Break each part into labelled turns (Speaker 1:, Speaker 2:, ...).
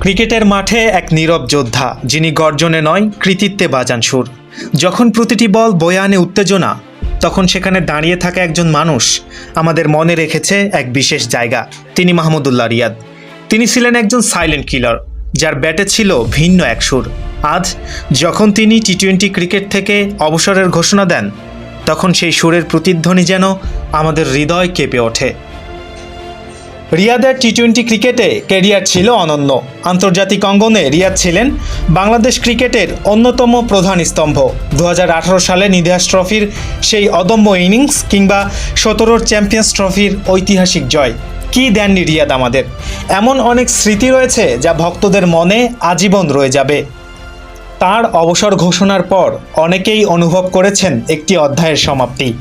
Speaker 1: ক্রিকেটের মাঠে এক নীরব যোদ্ধা, যিনি গর্জনে নয়, কৃতিত্বে বাজান সুর। যখন প্রতিটি বল বয়ে আনে উত্তেজনা, তখন সেখানে দাঁড়িয়ে থাকা একজন মানুষ আমাদের মনে রেখেছে এক বিশেষ জায়গা, তিনি মাহমুদুল্লাহ রিয়াদ। তিনি ছিলেন একজন সাইলেন্ট কিলার যার ব্যাটে ছিল ভিন্ন এক সুর। আজ, যখন তিনি টি টোয়েন্টি ক্রিকেট থেকে অবসরের ঘোষণা দেন, তখন সেই সুরের প্রতিধ্বনি যেন আমাদের হৃদয় কেঁপে ওঠে। রিয়াদের টি টোয়েন্টি ক্রিকেটে ক্যারিয়ার ছিল অনন্য। আন্তর্জাতিক অঙ্গনে রিয়াদ ছিলেন বাংলাদেশ ক্রিকেটের অন্যতম প্রধান স্তম্ভ। দু হাজার আঠারো সালে নিধাস ট্রফির সেই অদম্য ইনিংস কিংবা সতেরোর চ্যাম্পিয়ন্স ট্রফির ঐতিহাসিক জয়। কি দেননি রিয়াদ আমাদের? এমন অনেক স্মৃতি রয়েছে যা ভক্তদের মনে আজীবন রয়ে যাবে। তার অবসর ঘোষণার পর অনেকেই অনুভব করেছেন একটি অধ্যায়ের সমাপ্তি।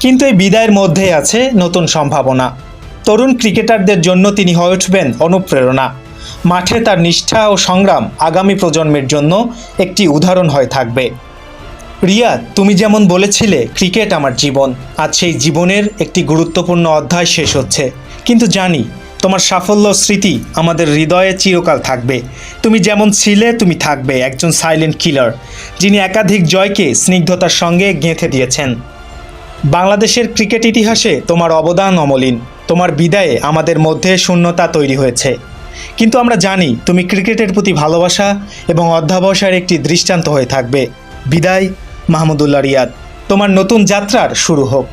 Speaker 1: কিন্তু এই বিদায়ের মধ্যেই আছে নতুন সম্ভাবনা। তরুণ ক্রিকেটারদের জন্য তিনি হয়ে উঠবেন অনুপ্রেরণা। মাঠে তার নিষ্ঠা ও সংগ্রাম আগামী প্রজন্মের জন্য একটি উদাহরণ হয়ে থাকবে। রিয়া, তুমি যেমন বলেছিলে, ক্রিকেট আমার জীবন। আজ সেই জীবনের একটি গুরুত্বপূর্ণ অধ্যায় শেষ হচ্ছে। কিন্তু জানি, তোমার সাফল্য স্মৃতি আমাদের হৃদয়ে চিরকাল থাকবে। তুমি যেমন ছিলে, তুমি থাকবে একজন সাইলেন্ট কিলার যিনি একাধিক জয়কে স্নিগ্ধতার সঙ্গে গেঁথে দিয়েছেন। বাংলাদেশের ক্রিকেট ইতিহাসে তোমার অবদান অমলিন। তোমার বিদায়ে আমাদের মধ্যে শূন্যতা তৈরি হয়েছে। কিন্তু আমরা জানি তুমি ক্রিকেটের প্রতি ভালোবাসা এবং অধ্যাবসায়ের একটি দৃষ্টান্ত হয়ে থাকবে। বিদায়, মাহমুদুল্লাহ রিয়াদ। তোমার নতুন যাত্রার শুরু হোক।